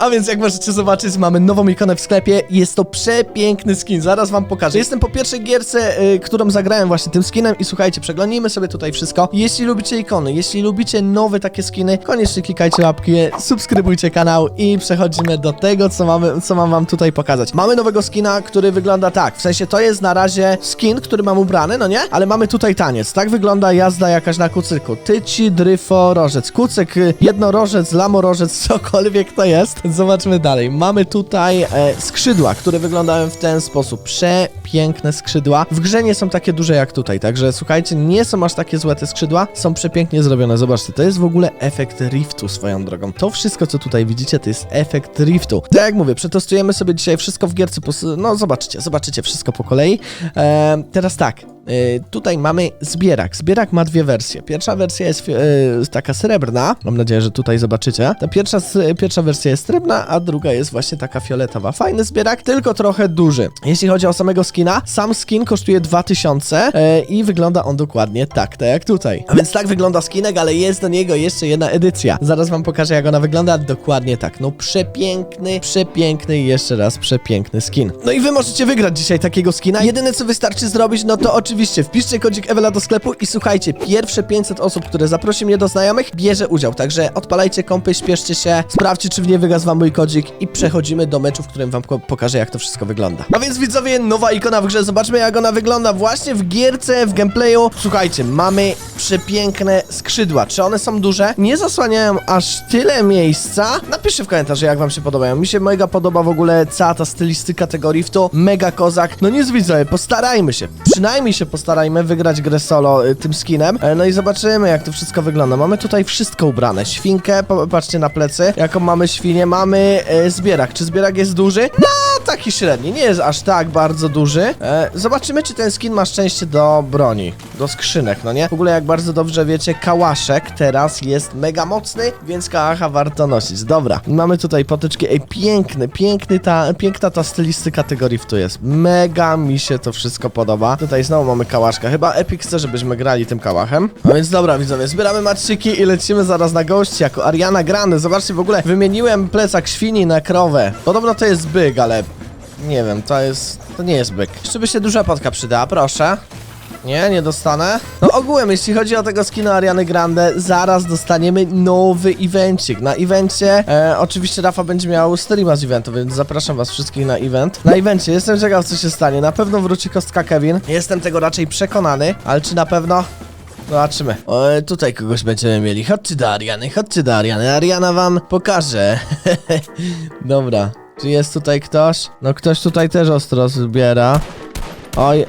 A więc jak możecie zobaczyć, mamy nową ikonę w sklepie. Jest to przepiękny skin, zaraz wam pokażę. Jestem po pierwszej gierce, y, którą zagrałem właśnie tym skinem i słuchajcie, przeglądnijmy sobie tutaj wszystko. Jeśli lubicie ikony, jeśli lubicie nowe takie skiny, koniecznie klikajcie łapki, subskrybujcie kanał i przechodzimy do tego, co mamy, co mam wam tutaj pokazać. Mamy nowego skina, który wygląda tak, w sensie to jest na razie skin, który mam ubrany, no nie? Ale mamy tutaj taniec. Tak wygląda jazda jakaś na kucyku. Tyci, dryfo, rożec. Kucyk, y, jednorożec, lamorożec, cokolwiek to jest. Zobaczmy dalej. Mamy tutaj e, skrzydła, które wyglądają w ten sposób. Przepiękne skrzydła. W grze nie są takie duże jak tutaj, także słuchajcie, nie są aż takie złe te skrzydła. Są przepięknie zrobione. Zobaczcie, to jest w ogóle efekt riftu swoją drogą. To wszystko, co tutaj widzicie, to jest efekt riftu. Tak jak mówię, przetestujemy sobie dzisiaj wszystko w gierce. No zobaczycie, zobaczycie wszystko po kolei. E, teraz tak. E, tutaj mamy zbierak. Zbierak ma dwie wersje. Pierwsza wersja jest e, taka srebrna. Mam nadzieję, że tutaj zobaczycie. Ta pierwsza, pierwsza wersja jest srebrna, a druga jest właśnie taka fioletowa. Fajny zbierak, tylko trochę duży. Jeśli chodzi o samego skina, sam skin kosztuje 2000 e, i wygląda on dokładnie tak, tak jak tutaj. A więc tak wygląda skinek, ale jest do niego jeszcze jedna edycja. Zaraz wam pokażę, jak ona wygląda dokładnie tak. No przepiękny, przepiękny i jeszcze raz przepiękny skin. No i wy możecie wygrać dzisiaj takiego skina. Jedyne co wystarczy zrobić, no to oczywiście wpiszcie kodzik Ewela do sklepu i słuchajcie, pierwsze 500 osób, które zaprosi mnie do znajomych, bierze udział. Także odpalajcie kompy, śpieszcie się, sprawdźcie, czy w nie wygasł wam mój kodzik i przechodzimy do meczu, w którym wam pokażę, jak to wszystko wygląda. A więc widzowie, nowa ikona w grze, zobaczmy jak ona wygląda właśnie w gierce, w gameplayu. Słuchajcie, mamy przepiękne skrzydła. Czy one są duże? Nie zasłaniają aż tyle miejsca? Napiszcie w komentarzu, jak wam się podobają. Mi się mega podoba w ogóle cała ta stylistyka tego riftu. Mega kozak. No nic widzowie, postarajmy się. Przynajmniej się postarajmy wygrać grę solo y, tym skinem. E, No i zobaczymy, jak to wszystko wygląda. Mamy tutaj wszystko ubrane. Świnkę, po- patrzcie na plecy. Jaką mamy świnię? Mamy e, zbierak. Czy zbierak jest duży? No, taki średni. Nie jest aż tak bardzo duży. E, zobaczymy, czy ten skin ma szczęście do broni. Do skrzynek, no nie? W ogóle, jak bardzo dobrze wiecie, kałaszek teraz jest mega mocny, więc kałacha warto nosić. Dobra, mamy tutaj potyczki. Ej, piękny, piękny ta, piękna ta stylistyka tego riftu jest. Mega mi się to wszystko podoba. Tutaj znowu mamy kałaszka. Chyba Epic chce, żebyśmy grali tym kałachem. No więc dobra, widzowie, zbieramy maczyki i lecimy zaraz na gości jako Ariana Grande. Zobaczcie, w ogóle wymieniłem plecak świni na krowę. Podobno to jest byk, ale nie wiem, to jest... to nie jest byk. Jeszcze by się duża potka przydała, proszę. Nie, nie dostanę. No ogółem, jeśli chodzi o tego skina Ariany Grande, zaraz dostaniemy nowy evencik. Na evencie, e, oczywiście Rafa będzie miał streama z eventu, więc zapraszam was wszystkich na event. Na evencie, jestem ciekaw co się stanie. Na pewno wróci kostka Kevin. Jestem tego raczej przekonany, ale czy na pewno? Zobaczymy. O, e, tutaj kogoś będziemy mieli. Chodźcie do Ariany, chodźcie do Ariany. Ariana wam pokaże. Dobra. Czy jest tutaj ktoś? No ktoś tutaj też ostro zbiera. Oj,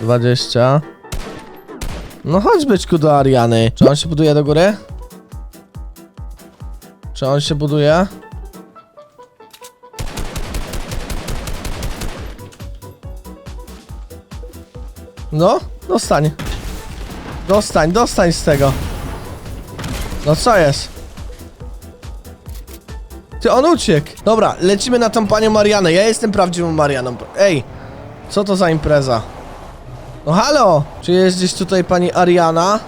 20. No chodź byczku do Ariany. Czy on się buduje do góry? Czy on się buduje? No, dostań. Dostań, dostań z tego. No co jest? Ty, on uciekł. Dobra, lecimy na tą panią Marianę. Ja jestem prawdziwą Marianą. Ej, co to za impreza? No halo! Czy jest gdzieś tutaj pani Ariana?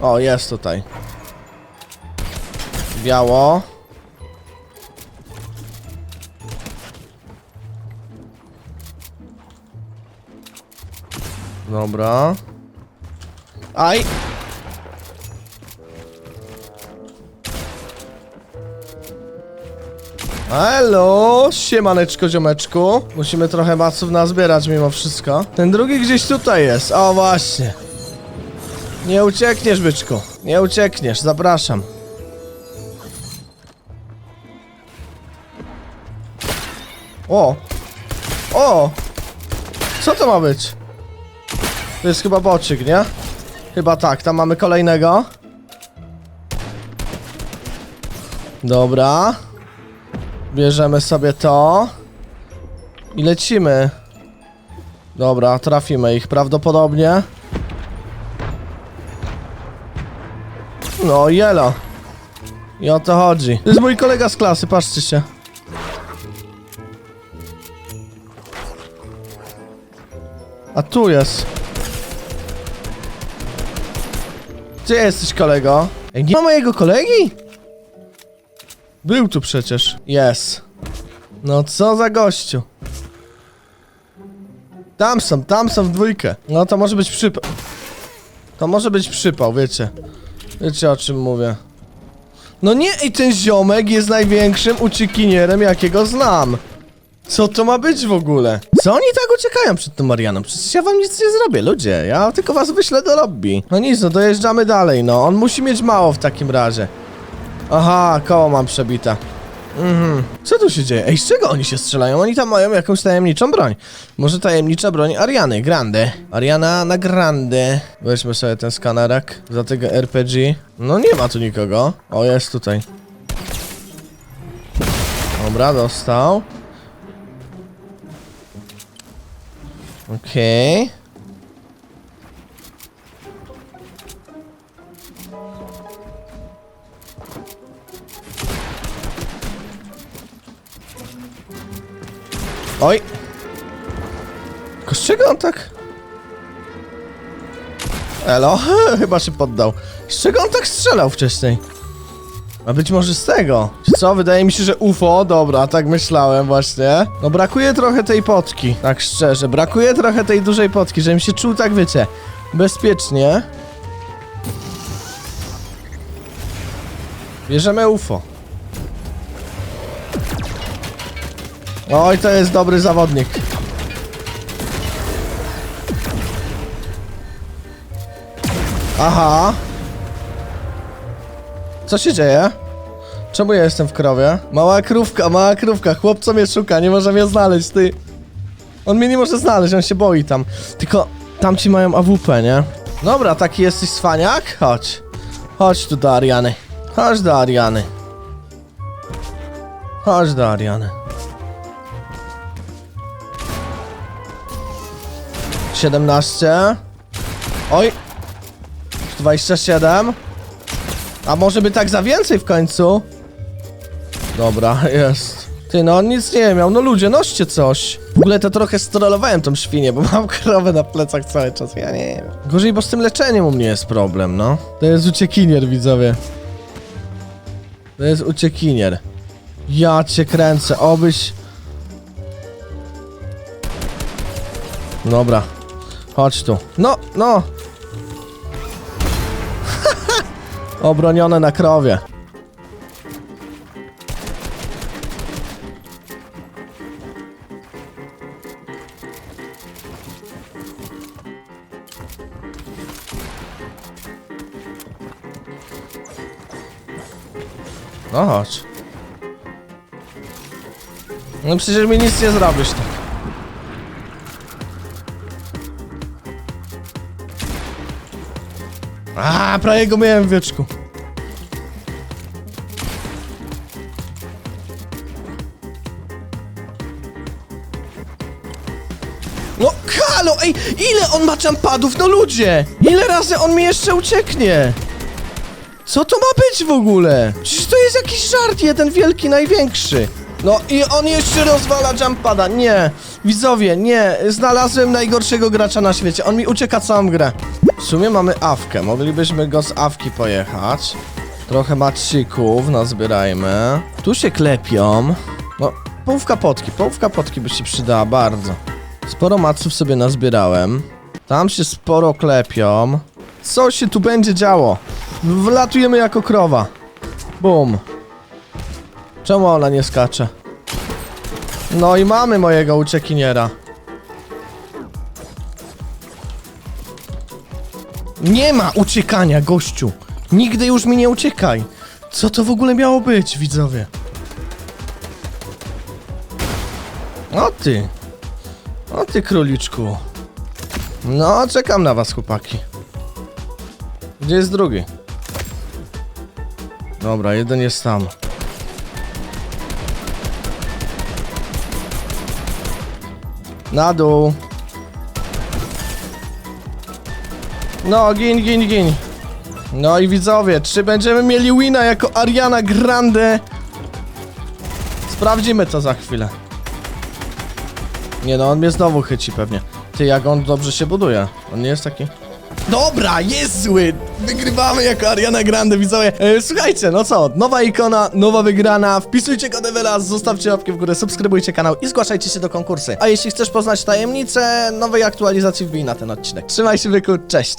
O, jest tutaj. Biało. Dobra. Aj! Elo, siemaneczko ziomeczku. Musimy trochę maców nazbierać mimo wszystko. Ten drugi gdzieś tutaj jest, o właśnie. Nie uciekniesz, byczku. Nie uciekniesz, zapraszam. O! O! Co to ma być? To jest chyba boczyk, nie? Chyba tak, tam mamy kolejnego. Dobra. Bierzemy sobie to. I lecimy. Dobra, trafimy ich prawdopodobnie. No, jelo. I o to chodzi. To jest mój kolega z klasy, patrzcie się. A tu jest. Gdzie jesteś, kolego? Nie ma mojego kolegi? Był tu przecież. Jest. No co za gościu. Tam są, tam są w dwójkę. No to może być przypał. To może być przypał, wiecie. Wiecie o czym mówię. No nie, i ten ziomek jest największym uciekinierem, jakiego znam. Co to ma być w ogóle? Co oni tak uciekają przed tą Marianą? Przecież ja wam nic nie zrobię, ludzie. Ja tylko was wyślę do lobby. No nic, no dojeżdżamy dalej, no. On musi mieć mało w takim razie. Aha, koło mam przebite. Mhm. Co tu się dzieje? Ej, z czego oni się strzelają? Oni tam mają jakąś tajemniczą broń. Może tajemnicza broń Ariany, Grande. Ariana na Grande. Weźmy sobie ten skanerek za tego RPG. No nie ma tu nikogo. O, jest tutaj. Dobra, dostał. Okej. Oj! Tylko z czego on tak? Elo, chyba się poddał. Z czego on tak strzelał wcześniej? A być może z tego. Co? Wydaje mi się, że UFO. Dobra, tak myślałem właśnie. No brakuje trochę tej potki. Tak szczerze, brakuje trochę tej dużej potki, żebym się czuł tak, wiecie, bezpiecznie. Bierzemy UFO. Oj, to jest dobry zawodnik. Aha. Co się dzieje? Czemu ja jestem w krowie? Mała krówka, mała krówka, chłopco mnie szuka, nie może mnie znaleźć, ty. On mnie nie może znaleźć, on się boi tam. Tylko tamci mają AWP, nie? Dobra, taki jesteś cwaniak? Chodź. Chodź tu do Ariany. Chodź do Ariany. Chodź do Ariany. 17. Oj. 27. A może by tak za więcej w końcu? Dobra, jest. Ty, no on nic nie miał. No ludzie, noście coś. W ogóle to trochę strollowałem tą świnię, bo mam krowę na plecach cały czas. Ja nie wiem. Gorzej, bo z tym leczeniem u mnie jest problem, no. To jest uciekinier, widzowie. To jest uciekinier. Ja cię kręcę, obyś... Dobra. Chodź tu. No, no. Obronione na krowie. No chodź. No przecież mi nic nie zrobisz tak. A, prawie go miałem w wieczku. No, halo, ej, ile on ma jumpadów, no ludzie! Ile razy on mi jeszcze ucieknie? Co to ma być w ogóle? Przecież to jest jakiś żart, jeden wielki, największy. No i on jeszcze rozwala jumpada, nie. Widzowie, nie, znalazłem najgorszego gracza na świecie, on mi ucieka całą grę. W sumie mamy awkę, moglibyśmy go z awki pojechać. Trochę macików nazbierajmy. Tu się klepią. No, połówka potki, połówka potki by się przydała bardzo. Sporo maców sobie nazbierałem. Tam się sporo klepią. Co się tu będzie działo? Wlatujemy jako krowa. Bum. Czemu ona nie skacze? No i mamy mojego uciekiniera. Nie ma uciekania, gościu. Nigdy już mi nie uciekaj. Co to w ogóle miało być, widzowie? O ty. O ty, króliczku. No, czekam na was, chłopaki. Gdzie jest drugi? Dobra, jeden jest tam. Na dół. No, gin, gin, gin. No i widzowie, czy będziemy mieli wina jako Ariana Grande? Sprawdzimy to za chwilę. Nie no, on mnie znowu chyci pewnie. Ty, jak on dobrze się buduje. On nie jest taki... Dobra, jest zły! Wygrywamy jako Ariana Grande, widzowie. E, słuchajcie, no co, nowa ikona, nowa wygrana. Wpisujcie kod Evelas, zostawcie łapkę w górę, subskrybujcie kanał i zgłaszajcie się do konkursy. A jeśli chcesz poznać tajemnicę nowej aktualizacji, wbij na ten odcinek. Trzymaj się, byku, cześć!